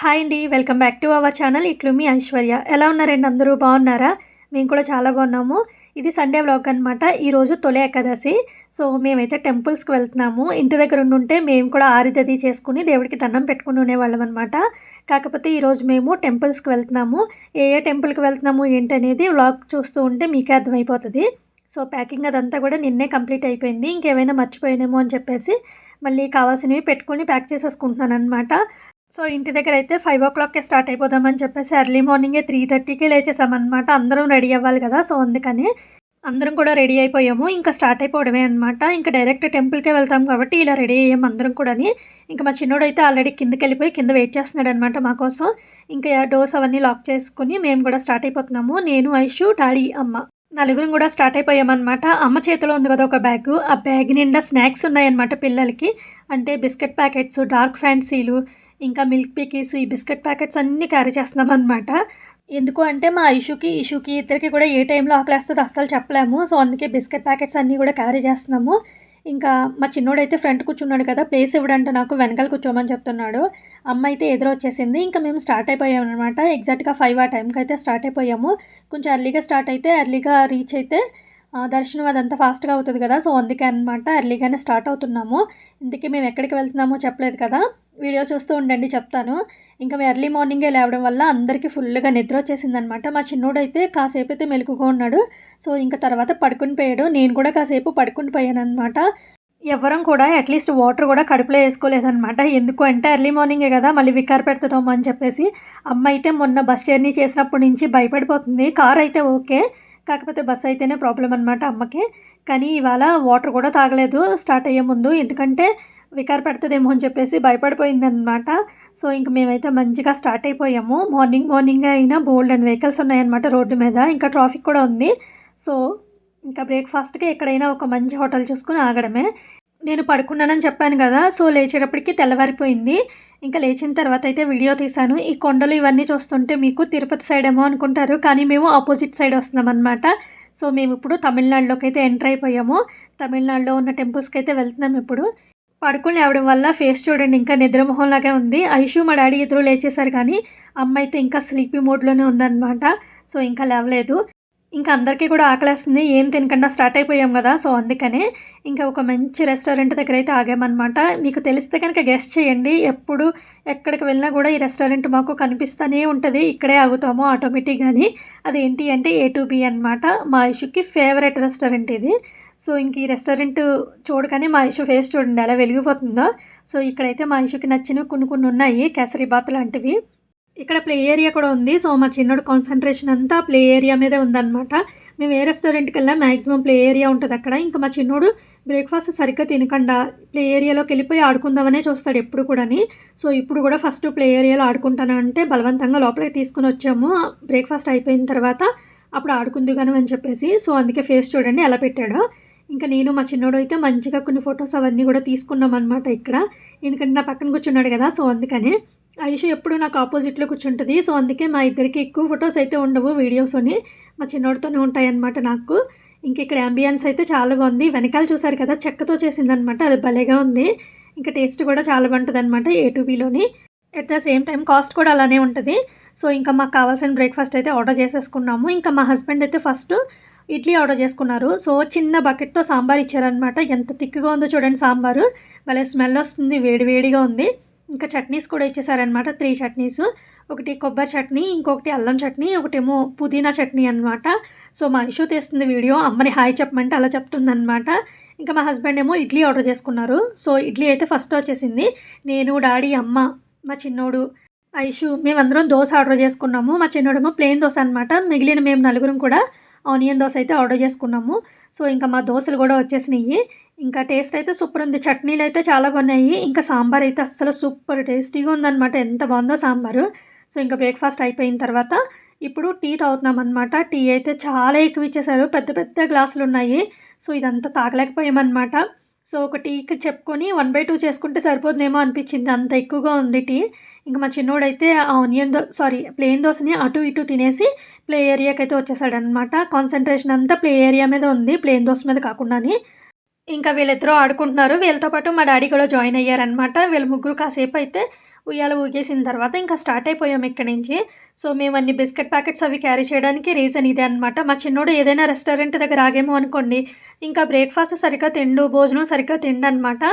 Hi అండి welcome back to our channel. ఇట్లు మీ ఐశ్వర్య. ఎలా ఉన్నారండి అందరూ? బాగున్నారా? మేము కూడా చాలా బాగున్నాము. ఇది సండే వ్లాగ్ అనమాట ఈరోజు తొలి ఏకాదశి. సో మేమైతే టెంపుల్స్కి వెళ్తున్నాము. ఇంటి దగ్గర ఉండుంటే మేము కూడా ఆరిదది చేసుకుని దేవుడికి దండం పెట్టుకుని ఉండేవాళ్ళం అనమాట కాకపోతే ఈరోజు మేము టెంపుల్స్కి వెళ్తున్నాము. ఏ ఏ టెంపుల్కి వెళ్తున్నాము ఏంటనేది వ్లాగ్ చూస్తూ ఉంటే మీకే అర్థమైపోతుంది. సో ప్యాకింగ్ అదంతా కూడా నిన్నే కంప్లీట్ అయిపోయింది. ఇంకేమైనా మర్చిపోయినేమో అని చెప్పేసి మళ్ళీ కావాల్సినవి పెట్టుకొని ప్యాక్ చేసేసుకుంటున్నాను అనమాట సో ఇంటి దగ్గర అయితే ఫైవ్ ఓ క్లాక్కే స్టార్ట్ అయిపోదామని చెప్పేసి ఎర్లీ మార్నింగే త్రీ థర్టీకి లేచేసామన్నమాట. అందరం రెడీ అవ్వాలి కదా సో అందుకని అందరం కూడా రెడీ అయిపోయాము. ఇంకా స్టార్ట్ అయిపోవడమే అనమాట ఇంకా డైరెక్ట్ టెంపుల్కే వెళ్తాం కాబట్టి ఇలా రెడీ అయ్యాము అందరం కూడాని. ఇంకా మా చిన్నోడు అయితే ఆల్రెడీ కిందకి వెళ్ళిపోయి కింద వెయిట్ చేస్తున్నాడు అనమాట మా కోసం. ఇంకా డోర్స్ అవన్నీ లాక్ చేసుకుని మేము కూడా స్టార్ట్ అయిపోతున్నాము. నేను ఐషు డాడీ అమ్మ నలుగురం కూడా స్టార్ట్ అయిపోయామన్నమాట అమ్మ చేతిలో ఉంది కదా ఒక బ్యాగ్ ఆ బ్యాగ్ నిండా స్నాక్స్ ఉన్నాయన్నమాట పిల్లలకి. అంటే బిస్కెట్ ప్యాకెట్స్ డార్క్ ఫ్యాన్సీలు ఇంకా మిల్క్ పీకీస్ ఈ బిస్కెట్ ప్యాకెట్స్ అన్నీ క్యారీ చేస్తున్నాం అనమాట ఎందుకు అంటే మా ఇషుకి ఇషుకి ఇద్దరికి కూడా ఏ టైంలో ఆకలి ఆకలేస్తుందో అస్సలు చెప్పలేము. సో అందుకే బిస్కెట్ ప్యాకెట్స్ అన్నీ కూడా క్యారీ చేస్తున్నాము. ఇంకా మా చిన్నోడైతే ఫ్రంట్ కూర్చున్నాడు కదా ప్లేస్ ఇవ్వడంటే నాకు వెనకాల కూర్చోమని చెప్తున్నాడు. అమ్మ అయితే ఎదురొచ్చేసింది ఇంకా మేము స్టార్ట్ అయిపోయాము అనమాట ఎగ్జాక్ట్గా ఫైవ్ ఆ టైంకి అయితే స్టార్ట్ అయిపోయాము. కొంచెం ఎర్లీగా స్టార్ట్ అయితే ఎర్లీగా రీచ్ అయితే దర్శనం అదంతా ఫాస్ట్గా అవుతుంది కదా సో అందుకే అనమాట ఎర్లీగానే స్టార్ట్ అవుతున్నాము. ఇందుకే మేము ఎక్కడికి వెళ్తున్నామో చెప్పలేదు కదా వీడియో చూస్తూ ఉండండి చెప్తాను. ఇంకా మేము ఎర్లీ మార్నింగే లేవడం వల్ల అందరికీ ఫుల్గా నిద్ర వచ్చేసింది అనమాట మా చిన్నోడు అయితే కాసేపు అయితే మెలుకుగా ఉన్నాడు సో ఇంకా తర్వాత పడుకుని పోయాడు. నేను కూడా కాసేపు పడుకుని పోయాను అనమాట ఎవరం కూడా అట్లీస్ట్ వాటర్ కూడా కడుపులో వేసుకోలేదనమాట ఎందుకు అంటే ఎర్లీ మార్నింగే కదా మళ్ళీ వికార్ పెడుతుందాము అని చెప్పేసి. అమ్మ అయితే మొన్న బస్ జర్నీ చేసినప్పటి నుంచి భయపడిపోతుంది. కార్ అయితే ఓకే కాకపోతే బస్ అయితేనే ప్రాబ్లం అనమాట అమ్మకి. కానీ ఇవాళ వాటర్ కూడా తాగలేదు స్టార్ట్ అయ్యే ముందు. ఎందుకంటే వికార్ పెడుతుందేమో అని చెప్పేసి భయపడిపోయిందనమాట సో ఇంక మేమైతే మంచిగా స్టార్ట్ అయిపోయాము. మార్నింగ్ మార్నింగ్ అయినా బోల్డ్ అండ్ వెహికల్స్ ఉన్నాయన్నమాట రోడ్డు మీద. ఇంకా ట్రాఫిక్ కూడా ఉంది. సో ఇంకా బ్రేక్ఫాస్ట్కి ఎక్కడైనా ఒక మంచి హోటల్ చూసుకుని ఆగడమే. నేను పడుకున్నానని చెప్పాను కదా సో లేచేటప్పటికి తెల్లవారిపోయింది. ఇంకా లేచిన తర్వాత అయితే వీడియో తీశాను. ఈ కొండలు ఇవన్నీ చూస్తుంటే మీకు తిరుపతి సైడ్ ఏమో అనుకుంటారు కానీ మేము ఆపోజిట్ సైడ్ వస్తున్నాం అనమాట సో మేము ఇప్పుడు తమిళనాడులోకి అయితే ఎంటర్ అయిపోయాము. తమిళనాడులో ఉన్న టెంపుల్స్కి అయితే వెళ్తున్నాం ఇప్పుడు. పడుకుని లేవడం వల్ల ఫేస్ చూడండి ఇంకా నిద్రమోహంలాగే ఉంది. ఐషు మా డాడీ ఎదురు లేచేశారు కానీ అమ్మ అయితే ఇంకా స్లీపీ మోడ్లోనే ఉందన్నమాట. సో ఇంకా లేవలేదు. ఇంకా అందరికీ కూడా ఆకలేస్తుంది ఏం తినకుండా స్టార్ట్ అయిపోయాం కదా సో అందుకనే ఇంకా ఒక మంచి రెస్టారెంట్ దగ్గర అయితే ఆగామన్నమాట. మీకు తెలిస్తే కనుక గెస్ట్ చేయండి ఎప్పుడు ఎక్కడికి వెళ్ళినా కూడా ఈ రెస్టారెంట్ మాకు కనిపిస్తూనే ఉంటుంది ఇక్కడే ఆగుతాము ఆటోమేటిక్గాని అదేంటి అంటే ఏ టు బి అనమాట మా ఇషుకి ఫేవరెట్ రెస్టారెంట్ ఇది. సో ఇంక ఈ రెస్టారెంట్ చూడగానే మా ఇషు ఫేస్ చూడండి ఎలా వెలిగిపోతుందో. సో ఇక్కడైతే మా ఇషుకి నచ్చినవి కొన్ని కొన్ని ఉన్నాయి కేసరి బాత్ లాంటివి. ఇక్కడ ప్లే ఏరియా కూడా ఉంది. సో మా చిన్నోడు కాన్సన్ట్రేషన్ అంతా ప్లే ఏరియా మీదే ఉందన్నమాట. మేము ఏ రెస్టారెంట్కి వెళ్ళినా మ్యాక్సిమం ప్లే ఏరియా ఉంటుంది అక్కడ. ఇంకా మా చిన్నోడు బ్రేక్ఫాస్ట్ సరిగ్గా తినకుండా ప్లే ఏరియాలోకి వెళ్ళిపోయి ఆడుకుందామనే చూస్తాడు ఎప్పుడు కూడాని. సో ఇప్పుడు కూడా ఫస్ట్ ప్లే ఏరియాలో ఆడుకుంటాను అంటే బలవంతంగా లోపలికి తీసుకుని వచ్చాము. బ్రేక్ఫాస్ట్ అయిపోయిన తర్వాత అప్పుడు ఆడుకుందిగాను అని చెప్పేసి. సో అందుకే ఫేస్ చూడండి ఎలా పెట్టాడో. ఇంకా నేను మా చిన్నోడు అయితే మంచిగా కొన్ని ఫొటోస్ అవన్నీ కూడా తీసుకున్నాం అనమాట ఇక్కడ. ఎందుకంటే నా పక్కన కూర్చున్నాడు కదా సో అందుకని. ఐష ఎప్పుడు నాకు ఆపోజిట్లో కూర్చుంటుంది. సో అందుకే మా ఇద్దరికి ఎక్కువ ఫొటోస్ అయితే ఉండవు వీడియోస్ని మా చిన్నోడితోనే ఉంటాయి అన్నమాట నాకు. ఇంక ఇక్కడ అంబియన్స్ అయితే చాలా బాగుంది. వెనకాల చూసారు కదా చెక్కతో చేసిందనమాట అది భలేగా ఉంది. ఇంకా టేస్ట్ కూడా చాలా బాగుంటుంది అనమాట ఏ at at the same time cost కూడా అలానే ఉంటుంది. సో ఇంకా మాకు కావాల్సిన బ్రేక్ఫాస్ట్ అయితే ఆర్డర్ చేసేసుకున్నాము. ఇంకా మా హస్బెండ్ అయితే ఫస్ట్ ఇడ్లీ ఆర్డర్ చేసుకున్నారు. సో చిన్న బకెట్తో సాంబార్ ఇచ్చారనమాట ఎంత తిక్కుగా ఉందో చూడండి సాంబారు. భలే స్మెల్ వస్తుంది వేడి వేడిగా ఉంది. ఇంకా చట్నీస్ కూడా ఇచ్చేసారనమాట త్రీ చట్నీస్. ఒకటి కొబ్బరి చట్నీ ఇంకొకటి అల్లం చట్నీ ఒకటేమో పుదీనా చట్నీ అనమాట సో మా ఇష్యూ తెస్తుంది వీడియో. అమ్మని హాయ్ చెప్పమంటే అలా చెప్తుందనమాట ఇంకా మా హస్బెండ్ ఏమో ఇడ్లీ ఆర్డర్ చేసుకున్నారు. సో ఇడ్లీ అయితే ఫస్ట్ వచ్చేసింది. నేను డాడీ అమ్మ మా చిన్నోడు ఐషు మేమందరం దోశ ఆర్డర్ చేసుకున్నాము. మా చిన్నోడేమో ప్లెయిన్ దోశ అనమాట మిగిలిన మేము నలుగురం కూడా ఆనియన్ దోశ అయితే ఆర్డర్ చేసుకున్నాము. సో ఇంకా మా దోశలు కూడా వచ్చేసినాయి. ఇంకా టేస్ట్ అయితే సూపర్ ఉంది. చట్నీలు అయితే చాలా బాగున్నాయి. ఇంకా సాంబార్ అయితే అస్సలు సూపర్ టేస్టీగా ఉందన్నమాట. ఎంత బాగుందో సాంబారు. సో ఇంకా బ్రేక్ఫాస్ట్ అయిపోయిన తర్వాత ఇప్పుడు టీ తాగుతున్నాం అనమాట టీ అయితే చాలా ఎక్కువ ఇచ్చేసారు. పెద్ద పెద్ద గ్లాసులు ఉన్నాయి. సో ఇదంతా తాగలేకపోయామన్నమాట. సో ఒక టీకి చెప్పుకొని వన్ బై టూ చేసుకుంటే సరిపోతుందేమో అనిపించింది. అంత ఎక్కువగా ఉంది టీ. ఇంకా మా చిన్నోడైతే ఆ ఆనియన్ దో సారీ ప్లేన్ దోశని అటు ఇటు తినేసి ప్లే ఏరియాకి అయితే వచ్చేసాడనమాట కాన్సన్ట్రేషన్ అంతా ప్లే ఏరియా మీద ఉంది. ప్లేన్ దోశ మీద కాకుండానే. ఇంకా వీళ్ళిద్దరూ ఆడుకుంటున్నారు. వీళ్ళతో పాటు మా డాడీ కూడా జాయిన్ అయ్యారనమాట వీళ్ళ ముగ్గురు కాసేపు అయితే ఉయ్యాల ఊగేసిన తర్వాత ఇంకా స్టార్ట్ అయిపోయాం ఇక్కడి నుంచి. సో మేము అన్ని బిస్కెట్ ప్యాకెట్స్ అవి క్యారీ చేయడానికి రీజన్ ఇదే అనమాట మా చిన్నోడు ఏదైనా రెస్టారెంట్ దగ్గర ఆగేమో అనుకోండి ఇంకా బ్రేక్ఫాస్ట్ సరిగ్గా తిండు భోజనం సరిగ్గా తిండు అనమాట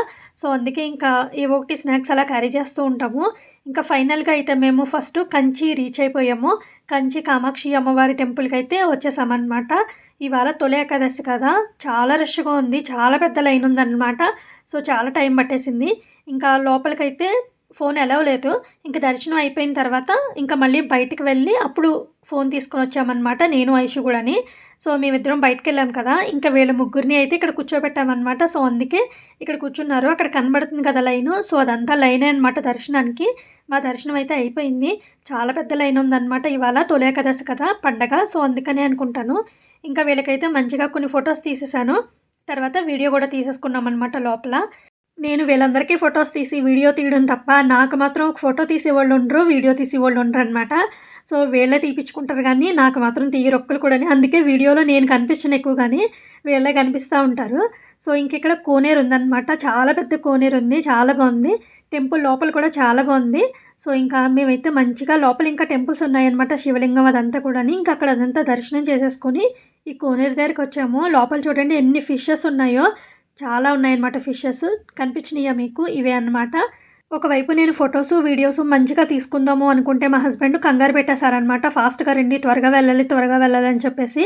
సో అందుకే ఇంకా ఏ ఒకటి స్నాక్స్ అలా క్యారీ చేస్తూ ఉంటాము. ఇంకా ఫైనల్గా అయితే మేము ఫస్ట్ కంచి రీచ్ అయిపోయాము. కంచి కామాక్షి అమ్మవారి టెంపుల్కి అయితే వచ్చేసామన్నమాట. ఇవాళ తొలి ఏకాదశి కదా చాలా రష్గా ఉంది చాలా పెద్ద లైన్ ఉందన్నమాట. సో చాలా టైం పట్టేసింది. ఇంకా లోపలికైతే ఫోన్ ఎలా లేదు. ఇంకా దర్శనం అయిపోయిన తర్వాత ఇంకా మళ్ళీ బయటికి వెళ్ళి అప్పుడు ఫోన్ తీసుకొని వచ్చామన్నమాట నేను ఐషు కూడాని. సో మేమిద్దరం బయటకు వెళ్ళాం కదా. ఇంకా వీళ్ళ ముగ్గురిని అయితే ఇక్కడ కూర్చోబెట్టామన్నమాట. సో అందుకే ఇక్కడ కూర్చున్నారు. అక్కడ కనబడుతుంది కదా లైను. సో అదంతా లైనే అనమాట దర్శనానికి. మా దర్శనం అయితే అయిపోయింది. చాలా పెద్ద లైన్ ఉందన్నమాట ఇవాళ. తొలేకదశ కదా పండగ. సో అందుకనే అనుకుంటాను. ఇంకా వీళ్ళకైతే మంచిగా కొన్ని ఫొటోస్ తీసేసాను. తర్వాత వీడియో కూడా తీసేసుకున్నాం అనమాట లోపల. నేను వీళ్ళందరికీ ఫొటోస్ తీసి వీడియో తీయడం తప్ప నాకు మాత్రం ఒక ఫోటో తీసేవాళ్ళు ఉండరు వీడియో తీసేవాళ్ళు ఉండరు అనమాట సో వీళ్ళే తీపించుకుంటారు కానీ నాకు మాత్రం తీయరొక్కలు కూడా అందుకే వీడియోలో నేను కనిపించను ఎక్కువ కానీ వీళ్ళే కనిపిస్తూ ఉంటారు. సో ఇంకెక్కడ కోనేరు ఉందన్నమాట. చాలా పెద్ద కోనేరు ఉంది చాలా బాగుంది. టెంపుల్ లోపల కూడా చాలా బాగుంది. సో ఇంకా మేమైతే మంచిగా లోపల ఇంకా టెంపుల్స్ ఉన్నాయన్నమాట శివలింగం అదంతా కూడా ఇంకా అక్కడ అదంతా దర్శనం చేసేసుకొని ఈ కోనేరు దగ్గరికి వచ్చాము. లోపల చూడండి ఎన్ని ఫిషెస్ ఉన్నాయో. చాలా ఉన్నాయన్నమాట ఫిషెస్ కనిపించినాయా మీకు? ఇవే అన్నమాట. ఒకవైపు నేను ఫొటోస్ వీడియోస్ మంచిగా తీసుకుందాము అనుకుంటే మా హస్బెండ్ కంగారు పెట్టేశారనమాట ఫాస్ట్గా రండి త్వరగా వెళ్ళాలి త్వరగా వెళ్ళాలి అని చెప్పేసి.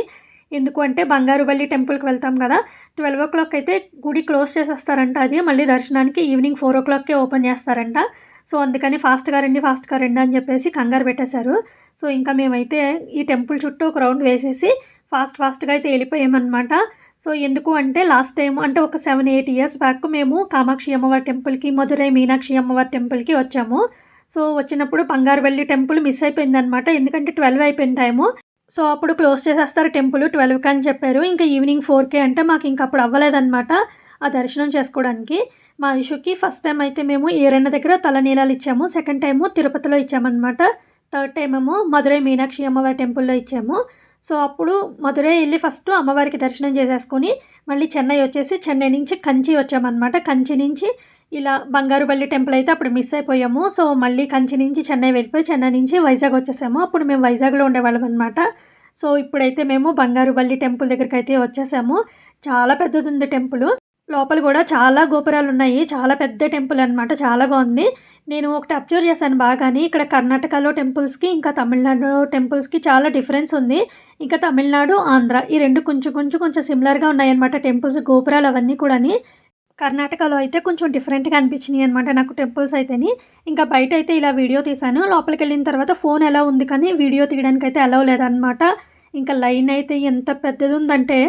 ఎందుకు అంటే బంగారుబల్లి టెంపుల్కి వెళ్తాం కదా. ట్వెల్వ్ ఓ క్లాక్ అయితే గుడి క్లోజ్ చేసేస్తారంట అది. మళ్ళీ దర్శనానికి ఈవినింగ్ ఫోర్ ఓ క్లాక్కే ఓపెన్ చేస్తారంట. సో అందుకని ఫాస్ట్గా రండి ఫాస్ట్గా రండి అని చెప్పేసి కంగారు పెట్టేశారు. సో ఇంకా మేమైతే ఈ టెంపుల్ చుట్టూ ఒక రౌండ్ వేసేసి ఫాస్ట్ ఫాస్ట్గా అయితే వెళ్ళిపోయామన్నమాట. సో ఎందుకు అంటే లాస్ట్ టైం అంటే ఒక సెవెన్ ఎయిట్ ఇయర్స్ బ్యాక్ మేము కామాక్షి అమ్మవారి టెంపుల్కి మధురై మీనాక్షి అమ్మవారి టెంపుల్కి వచ్చాము. సో వచ్చినప్పుడు బంగారువెల్లి టెంపుల్ మిస్ అయిపోయిందనమాట ఎందుకంటే ట్వెల్వ్ అయిపోయిన టైము సో అప్పుడు క్లోజ్ చేసేస్తారు టెంపుల్ ట్వెల్వ్కి అని చెప్పారు. ఇంకా ఈవినింగ్ ఫోర్కే అంటే మాకు ఇంకా అప్పుడు అవ్వలేదన్నమాట ఆ దర్శనం చేసుకోవడానికి. మా ఇషుకి ఫస్ట్ టైం అయితే మేము ఏరైనా దగ్గర తలనీలాలు ఇచ్చాము. సెకండ్ టైము తిరుపతిలో ఇచ్చామన్నమాట. థర్డ్ టైం ఏమో మధురై మీనాక్షి అమ్మవారి టెంపుల్లో ఇచ్చాము. సో అప్పుడు మధురై వెళ్ళి ఫస్ట్ అమ్మవారికి దర్శనం చేసేసుకొని మళ్ళీ చెన్నై వచ్చేసి చెన్నై నుంచి కంచి వచ్చామన్నమాట. కంచి నుంచి ఇలా బంగారుపల్లి టెంపుల్ అయితే అప్పుడు మిస్ అయిపోయాము. సో మళ్ళీ కంచి నుంచి చెన్నై వెళ్ళిపోయి చెన్నై నుంచి వైజాగ్ వచ్చేసాము. అప్పుడు మేము వైజాగ్లో ఉండేవాళ్ళం అనమాట సో ఇప్పుడైతే మేము బంగారుపల్లి టెంపుల్ దగ్గరికి అయితే వచ్చేసాము. చాలా పెద్దది ఉంది టెంపుల్. లోపల కూడా చాలా గోపురాలు ఉన్నాయి చాలా పెద్ద టెంపుల్ అనమాట చాలా బాగుంది. నేను ఒకటి అబ్జర్వ్ చేశాను బాగాని. ఇక్కడ కర్ణాటకలో టెంపుల్స్కి ఇంకా తమిళనాడు టెంపుల్స్కి చాలా డిఫరెన్స్ ఉంది. ఇంకా తమిళనాడు ఆంధ్ర ఈ రెండు కొంచెం కొంచెం కొంచెం సిమిలర్గా ఉన్నాయన్నమాట టెంపుల్స్ గోపురాలు అవన్నీ కూడాని. కర్ణాటకలో అయితే కొంచెం డిఫరెంట్గా అనిపించినాయి అనమాట నాకు టెంపుల్స్ అయితేని. ఇంకా బయట అయితే ఇలా వీడియో తీశాను. లోపలికి వెళ్ళిన తర్వాత ఫోన్ ఎలా ఉంది కానీ వీడియో తీయడానికి అయితే అలవ్ లేదనమాట ఇంకా లైన్ అయితే ఎంత పెద్దది ఉందంటే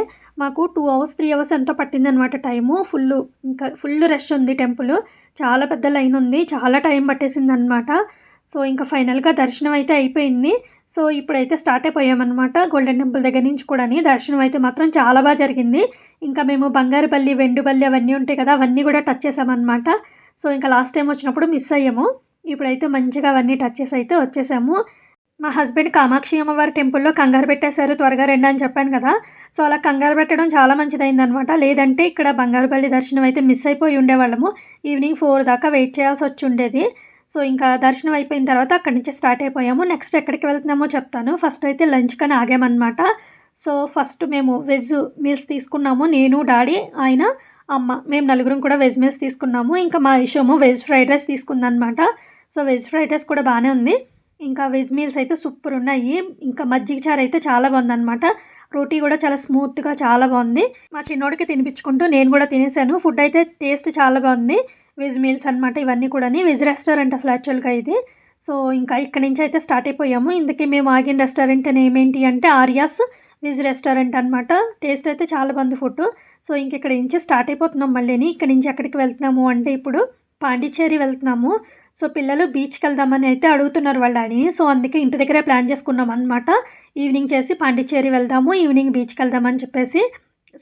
మాకు టూ అవర్స్ త్రీ అవర్స్ ఎంతో పట్టిందనమాట టైము. ఫుల్ ఇంకా ఫుల్ రష్ ఉంది టెంపుల్. చాలా పెద్ద లైన్ ఉంది. చాలా టైం పట్టేసింది అనమాట సో ఇంకా ఫైనల్గా దర్శనం అయితే అయిపోయింది. సో ఇప్పుడైతే స్టార్ట్ అయిపోయామన్నమాట గోల్డెన్ టెంపుల్ దగ్గర నుంచి కూడా దర్శనం అయితే మాత్రం చాలా బాగా జరిగింది. ఇంకా మేము బంగారుపల్లి వెండుపల్లి అవన్నీ ఉంటాయి కదా అవన్నీ కూడా టచ్ చేసామన్నమాట. సో ఇంకా లాస్ట్ టైం వచ్చినప్పుడు మిస్ అయ్యాము. ఇప్పుడైతే మంచిగా అవన్నీ టచ్ చేసి అయితే వచ్చేసాము. మా హస్బెండ్ కామాక్షి అమ్మవారి టెంపుల్లో కంగారు పెట్టేశారు త్వరగా రండి అని చెప్పాను కదా. సో అలా కంగారు పెట్టడం చాలా మంచిదైందనమాట లేదంటే ఇక్కడ బంగారుపల్లి దర్శనం అయితే మిస్ అయిపోయి ఉండేవాళ్ళము. ఈవినింగ్ ఫోర్ దాకా వెయిట్ చేయాల్సి వచ్చి ఉండేది. సో ఇంకా దర్శనం అయిపోయిన తర్వాత అక్కడి నుంచి స్టార్ట్ అయిపోయాము. నెక్స్ట్ ఎక్కడికి వెళ్తున్నామో చెప్తాను. ఫస్ట్ అయితే లంచ్ కానీ ఆగామన్నమాట. సో ఫస్ట్ మేము వెజ్ మీల్స్ తీసుకున్నాము. నేను డాడీ ఆయన అమ్మ. మేము నలుగురం కూడా వెజ్ మీల్స్ తీసుకున్నాము. ఇంకా మా ఇషోము వెజ్ ఫ్రైడ్ రైస్ తీసుకుందనమాట సో వెజ్ ఫ్రైడ్ రైస్ కూడా బాగానే ఉంది. ఇంకా వెజ్ మీల్స్ అయితే సూపర్ ఉన్నాయి. ఇంకా మజ్జిగ చారు అయితే చాలా బాగుందన్నమాట. రోటీ కూడా చాలా స్మూత్గా చాలా బాగుంది. మా చిన్నోడికి తినిపించుకుంటూ నేను కూడా తినేసాను. ఫుడ్ అయితే టేస్ట్ చాలా బాగుంది. వెజ్ మీల్స్ అనమాట ఇవన్నీ కూడా వెజ్ రెస్టారెంట్ అసలు యాక్చువల్గా ఇది. సో ఇంకా ఇక్కడ నుంచి అయితే స్టార్ట్ అయిపోయాము. ఇందుకే మేము ఆగిన రెస్టారెంట్ నేమ్ ఏమేంటి అంటే ఆర్యాస్ వెజ్ రెస్టారెంట్ అనమాట టేస్ట్ అయితే చాలా బాగుంది ఫుడ్ సో ఇంక ఇక్కడ నుంచి స్టార్ట్ అయిపోతున్నాం మళ్ళీని. ఇక్కడ నుంచి ఎక్కడికి వెళ్తున్నాము అంటే ఇప్పుడు పాండిచ్చేరి వెళ్తున్నాము. సో పిల్లలు బీచ్కి వెళ్దామని అయితే అడుగుతున్నారు వాళ్ళ డాడీ. సో అందుకే ఇంటి దగ్గరే ప్లాన్ చేసుకున్నాం అనమాట ఈవినింగ్ చేసి పాండిచ్చేరి వెళ్దాము ఈవినింగ్ బీచ్కి వెళ్దామని చెప్పేసి.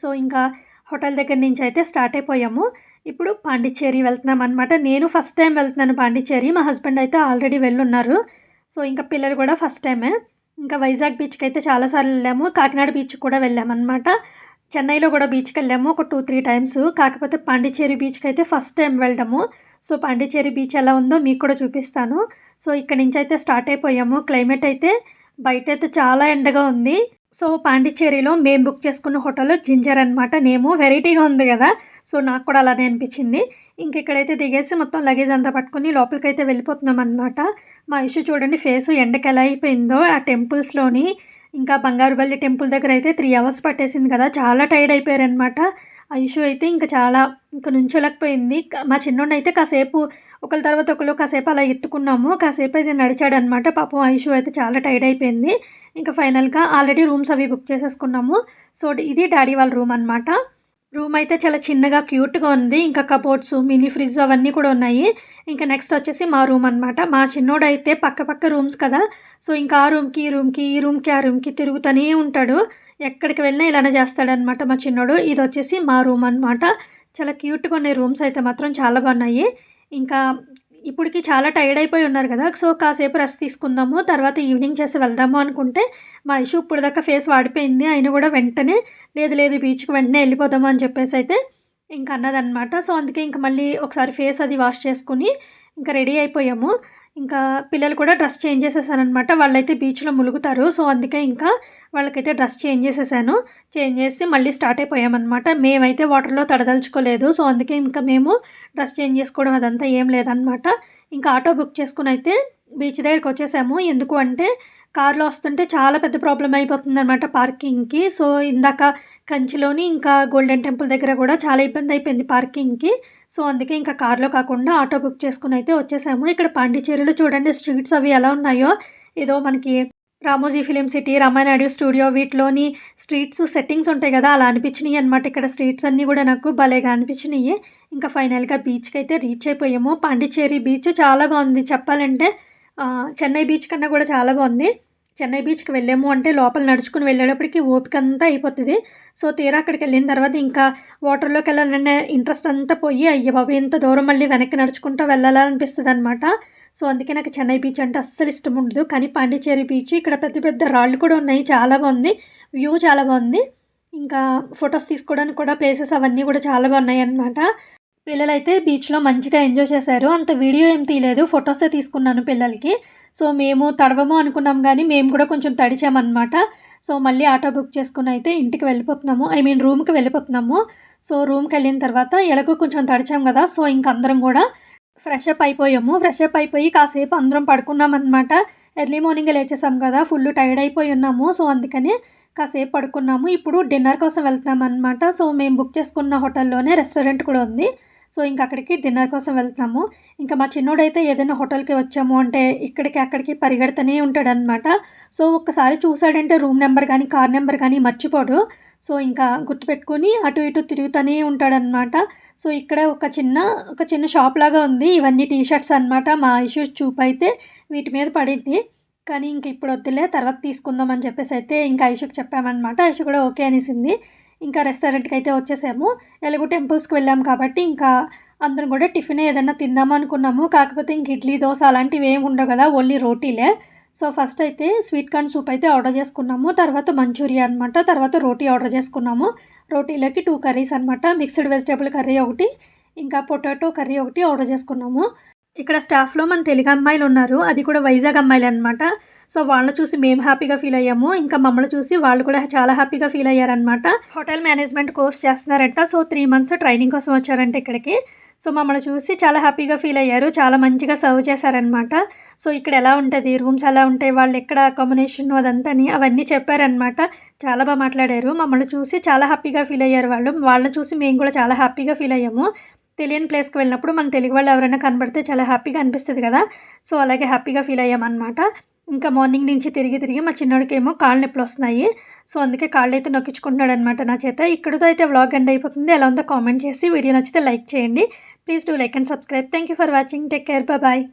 సో ఇంకా హోటల్ దగ్గర నుంచి అయితే స్టార్ట్ అయిపోయాము. ఇప్పుడు పాండిచ్చేరి వెళ్తున్నాం అనమాట నేను ఫస్ట్ టైం వెళ్తున్నాను పాండిచ్చేరి. మా హస్బెండ్ అయితే ఆల్రెడీ వెళ్ళున్నారు. సో ఇంకా పిల్లలు కూడా ఫస్ట్ టైమే ఇంకా వైజాగ్ బీచ్కి అయితే చాలాసార్లు వెళ్ళాము. కాకినాడ బీచ్కి కూడా వెళ్ళామన్నమాట చెన్నైలో కూడా బీచ్కి వెళ్ళాము ఒక టూ త్రీ టైమ్స్ కాకపోతే పాండిచ్చేరి బీచ్కి అయితే ఫస్ట్ టైం వెళ్ళడము. సో పాండిచేరి బీచ్ ఎలా ఉందో మీకు కూడా చూపిస్తాను. సో ఇక్కడ నుంచి అయితే స్టార్ట్ అయిపోయాము. క్లైమేట్ అయితే బయట అయితే చాలా ఎండగా ఉంది. సో పాండిచ్చేరిలో మేము బుక్ చేసుకున్న హోటల్ జింజర్ అనమాట నేము వెరైటీగా ఉంది కదా. సో నాకు కూడా అలానే అనిపించింది. ఇంక ఇక్కడైతే దిగేసి మొత్తం లగేజ్ అంతా పట్టుకుని లోపలికైతే వెళ్ళిపోతున్నాం అనమాట మా ఇష్యూ చూడండి ఫేస్ ఎండకి ఎలా అయిపోయిందో ఆ టెంపుల్స్లోని. ఇంకా బంగారుబల్లి టెంపుల్ దగ్గర అయితే త్రీ అవర్స్ పట్టేసింది కదా. చాలా టైర్డ్ అయిపోయారనమాట అనమాట ఇష్యూ అయితే ఇంకా చాలా ఇంకా నుంచోలేకపోయింది. మా చిన్నోడు అయితే కాసేపు ఒకరి తర్వాత ఒకరు కాసేపు అలా ఎత్తుకున్నాము. కాసేపు అయితే నడిచాడనమాట పాపం ఆ ఇష్యూ అయితే చాలా టైర్డ్ అయిపోయింది. ఇంకా ఫైనల్గా ఆల్రెడీ రూమ్స్ అవి బుక్ చేసేసుకున్నాము. సో ఇది డాడీ వాళ్ళ రూమ్ అనమాట రూమ్ అయితే చాలా చిన్నగా క్యూట్గా ఉంది. ఇంకా కబోర్డ్స్ మినీ ఫ్రిడ్జ్ అవన్నీ కూడా ఉన్నాయి. ఇంకా నెక్స్ట్ వచ్చేసి మా రూమ్ అనమాట మా చిన్నోడు అయితే పక్క పక్క రూమ్స్ కదా. సో ఇంకా ఆ రూమ్కి ఈ రూమ్కి ఈ రూమ్కి ఆ రూమ్కి తిరుగుతూనే ఉంటాడు. ఎక్కడికి వెళ్ళినా ఇలానే చేస్తాడనమాట మా చిన్నోడు. ఇది వచ్చేసి మా రూమ్ అనమాట చాలా క్యూట్గా ఉన్నాయి రూమ్స్ అయితే మాత్రం చాలా బాగున్నాయి. ఇంకా ఇప్పటికి చాలా టైర్డ్ అయిపోయి ఉన్నారు కదా. సో కాసేపు రెస్ట్ తీసుకుందాము. తర్వాత ఈవినింగ్ చేసి వెళ్దాము అనుకుంటే మా ఇష్యూ ఇప్పుడు దాకా ఫేస్ వాడిపోయింది. అయినా కూడా వెంటనే లేదు లేదు బీచ్కి వెంటనే వెళ్ళిపోదాము అని చెప్పేసి అయితే ఇంక అన్నదనమాట సో అందుకే ఇంక మళ్ళీ ఒకసారి ఫేస్ అది వాష్ చేసుకుని ఇంకా రెడీ అయిపోయాము. ఇంకా పిల్లలు కూడా డ్రెస్ చేంజ్ చేసేసానమాట వాళ్ళైతే బీచ్లో ములుగుతారు. సో అందుకే ఇంకా వాళ్ళకైతే డ్రెస్ చేంజ్ చేసేసాను. చేంజ్ చేసి మళ్ళీ స్టార్ట్ అయిపోయామన్నమాట మేమైతే వాటర్లో తడదలుచుకోలేదు. సో అందుకే ఇంకా మేము డ్రెస్ చేంజ్ చేసుకోవడం అదంతా ఏం లేదనమాట. ఇంకా ఆటో బుక్ చేసుకుని అయితే బీచ్ దగ్గరికి వచ్చేసాము. ఎందుకు అంటే కార్లో వస్తుంటే చాలా పెద్ద ప్రాబ్లం అయిపోతుంది అనమాట పార్కింగ్కి. సో ఇందాక కంచిలోని ఇంకా గోల్డెన్ టెంపుల్ దగ్గర కూడా చాలా ఇబ్బంది అయిపోయింది పార్కింగ్కి. సో అందుకే ఇంకా కార్లో కాకుండా ఆటో బుక్ చేసుకుని అయితే వచ్చేసాము. ఇక్కడ పాండిచేరిలో చూడండి స్ట్రీట్స్ అవి ఎలా ఉన్నాయో. ఏదో మనకి Ramoji film city Ramanaidu studio వీటిలోని streets settings ఉంటాయి కదా అలా అనిపించినాయి అనమాట ఇక్కడ స్ట్రీట్స్ అన్నీ కూడా నాకు భలేగా అనిపించినాయి. ఇంకా ఫైనల్గా బీచ్కి అయితే రీచ్ అయిపోయాము. పాండిచేరి బీచ్ చాలా బాగుంది. చెప్పాలంటే చెన్నై బీచ్ కన్నా కూడా చాలా బాగుంది. చెన్నై బీచ్కి వెళ్ళాము అంటే లోపల నడుచుకుని వెళ్ళేటప్పటికి ఓపిక అంతా అయిపోతుంది. సో తీరా అక్కడికి వెళ్ళిన తర్వాత ఇంకా వాటర్లోకి వెళ్ళాలనే ఇంట్రెస్ట్ అంతా పోయి అయ్యే బాబు ఇంత దూరం మళ్ళీ వెనక్కి నడుచుకుంటూ వెళ్ళాలనిపిస్తుంది అనమాట సో అందుకే నాకు చెన్నై బీచ్ అంటే అస్సలు ఇష్టం ఉండదు. కానీ పాండిచేరి బీచ్ ఇక్కడ పెద్ద పెద్ద రాళ్ళు కూడా ఉన్నాయి. చాలా బాగుంది. వ్యూ చాలా బాగుంది. ఇంకా ఫొటోస్ తీసుకోవడానికి కూడా ప్లేసెస్ అవన్నీ కూడా చాలా బాగున్నాయి అనమాట పిల్లలైతే బీచ్లో మంచిగా ఎంజాయ్ చేశారు. అంత వీడియో ఏం తీయలేదు. ఫొటోసే తీసుకున్నాను పిల్లలకి. సో మేము తడవము అనుకున్నాం కానీ మేము కూడా కొంచెం తడిచామన్నమాట. సో మళ్ళీ ఆటో బుక్ చేసుకుని అయితే ఇంటికి వెళ్ళిపోతున్నాము. ఐ మీన్ రూమ్కి వెళ్ళిపోతున్నాము. సో రూమ్కి వెళ్ళిన తర్వాత ఎలాగో కొంచెం తడిచాం కదా. సో ఇంక అందరం కూడా ఫ్రెష్ అప్ అయిపోయాము. ఫ్రెష్ అప్ అయిపోయి కాసేపు అందరం పడుకున్నాం అనమాట ఎర్లీ మార్నింగ్ లేచేసాం కదా. ఫుల్ టైర్డ్ అయిపోయి ఉన్నాము. సో అందుకని కాసేపు పడుకున్నాము. ఇప్పుడు డిన్నర్ కోసం వెళ్తున్నాం అనమాట సో మేము బుక్ చేసుకున్న హోటల్లోనే రెస్టారెంట్ కూడా ఉంది. సో ఇంక అక్కడికి డిన్నర్ కోసం వెళ్తాము. ఇంకా మా చిన్నోడైతే ఏదైనా హోటల్కి వచ్చాము అంటే ఇక్కడికి అక్కడికి పరిగెడుతూనే ఉంటాడనమాట సో ఒక్కసారి చూసాడంటే రూమ్ నెంబర్ కానీ కార్ నెంబర్ కానీ మర్చిపోడు. సో ఇంకా గుర్తుపెట్టుకొని అటు ఇటు తిరుగుతూనే ఉంటాడనమాట సో ఇక్కడ ఒక చిన్న ఒక చిన్న షాప్ లాగా ఉంది. ఇవన్నీ టీ షర్ట్స్ అనమాట మా ఇష్యూస్ చూపు అయితే వీటి మీద పడింది. కానీ ఇంక ఇప్పుడు వద్దులే తర్వాత తీసుకుందాం అని చెప్పేసి అయితే ఇంకా ఐషుకి చెప్పామన్నమాట. ఐషు కూడా ఓకే అనేసింది. ఇంకా రెస్టారెంట్కి అయితే వచ్చేసాము. ఎలుగు టెంపుల్స్కి వెళ్ళాము కాబట్టి ఇంకా అందరం కూడా టిఫిన్ ఏదైనా తిందాం అనుకున్నాము. కాకపోతే ఇంక ఇడ్లీ దోశ అలాంటివి ఏమి ఉండవు కదా ఓన్లీ రోటీలే. సో ఫస్ట్ అయితే స్వీట్ కార్న్ సూప్ అయితే ఆర్డర్ చేసుకున్నాము. తర్వాత మంచూరియా అనమాట తర్వాత రోటీ ఆర్డర్ చేసుకున్నాము. రోటీలోకి టూ కర్రీస్ అనమాట మిక్స్డ్ వెజిటేబుల్ కర్రీ ఒకటి ఇంకా పొటాటో కర్రీ ఒకటి ఆర్డర్ చేసుకున్నాము. ఇక్కడ స్టాఫ్లో మన తెలుగు అమ్మాయిలు ఉన్నారు. అది కూడా వైజాగ్ అమ్మాయిలు అనమాట సో వాళ్ళని చూసి మేము హ్యాపీగా ఫీల్ అయ్యాము. ఇంకా మమ్మల్ని చూసి వాళ్ళు కూడా చాలా హ్యాపీగా ఫీల్ అయ్యారనమాట హోటల్ మేనేజ్మెంట్ కోర్స్ చేస్తున్నారంట. సో త్రీ మంత్స్ ట్రైనింగ్ కోసం వచ్చారంట ఇక్కడికి. సో మమ్మల్ని చూసి చాలా హ్యాపీగా ఫీల్ అయ్యారు. చాలా మంచిగా సర్వ్ చేశారనమాట సో ఇక్కడ ఎలా ఉంటుంది? రూమ్స్ ఎలా ఉంటాయి? వాళ్ళు ఎక్కడ అకామిడేషన్ అదంతా అవన్నీ చెప్పారనమాట చాలా బాగా మాట్లాడారు. మమ్మల్ని చూసి చాలా హ్యాపీగా ఫీల్ అయ్యారు వాళ్ళు. వాళ్ళని చూసి మేము కూడా చాలా హ్యాపీగా ఫీల్ అయ్యాము. తెలియని ప్లేస్కి వెళ్ళినప్పుడు మన తెలుగు వాళ్ళు ఎవరైనా కనబడితే చాలా హ్యాపీగా అనిపిస్తుంది కదా. సో అలాగే హ్యాపీగా ఫీల్ అయ్యామన్నమాట. ఇంకా మార్నింగ్ నుంచి తిరిగి తిరిగి మా చిన్నోడికేమో కాళ్ళు నొప్పులు వస్తున్నాయి. సో అందుకే కాళ్ళు అయితే నొక్కించుకుంటున్నాడు అనమాట నా చేత. ఇక్కడితో అయితే వ్లాగ్ ఎండ్ అయిపోతుంది. ఎలా ఉందో కామెంట్ చేసి వీడియో నచ్చితే లైక్ చేయండి. Please do like and subscribe thank you for watching take care bye